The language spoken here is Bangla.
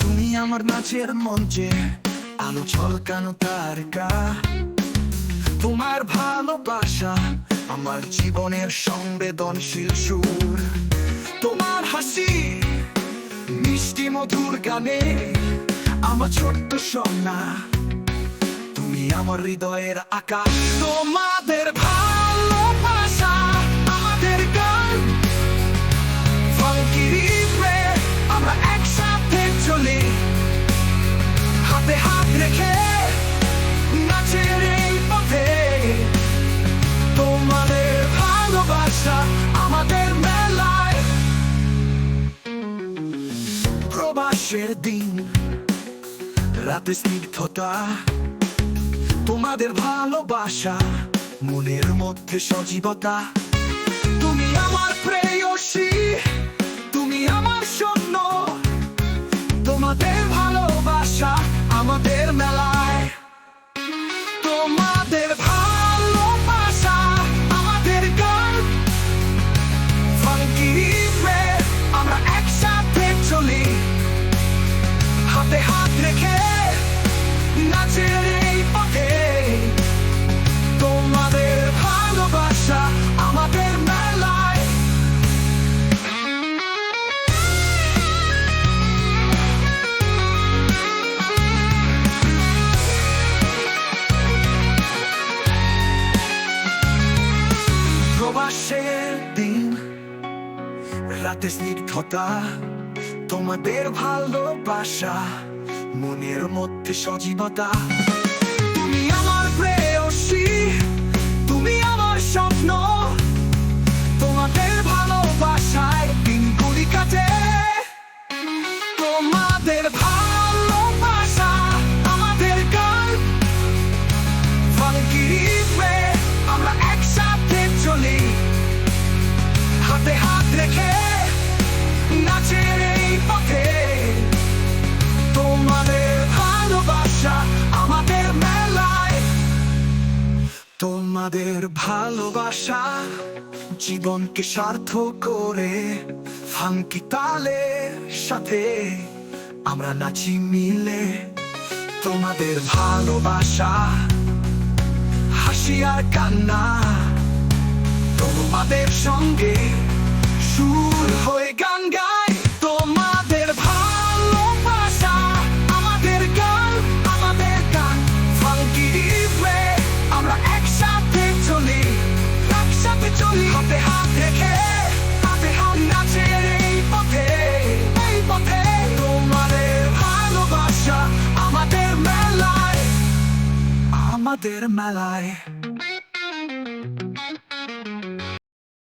তুমি আমার নাচের মঞ্চে আলো ছলকানো তারকা। তোমার ভালোবাসা আমার জীবনের সংবেদনশীল সুর। তোমার হাসি, মিষ্টি মধুর গানে আমার ছোট্ট সন্না তুমি আমার হৃদয়ের আকাশ। তোমাদের ভালোবাসা প্রবাসের দিন রাতে স্নিগ্ধতা, তোমাদের ভালোবাসা, মনের মধ্যে সজীবতা। তুমি আমার প্রেয়সী, তুমি আমার স্বপ্ন তোমাদের ভালোবাসা আমাদের মেলায়। তোমাদের রাতে স্নিগ্ধতা তোমাদের ভালোবাসা মনের মধ্যে সজীবতা। তুমি আমার প্রেয়সী তুমি আমার স্বপ্ন তোমাদের ভালোবাসা জীবনকে সার্থক করে ফাঙ্কি তালের সাথে আমরা নাচি মিলে। তোমাদের ভালোবাসা, হাসি আর কান্না, তোমাদের সঙ্গে সুর হয়ে চলি হাতে হাত রেখে হাতে হাত তোমাদের ভালোবাসা আমাদের মেলায় আমাদের মেলায়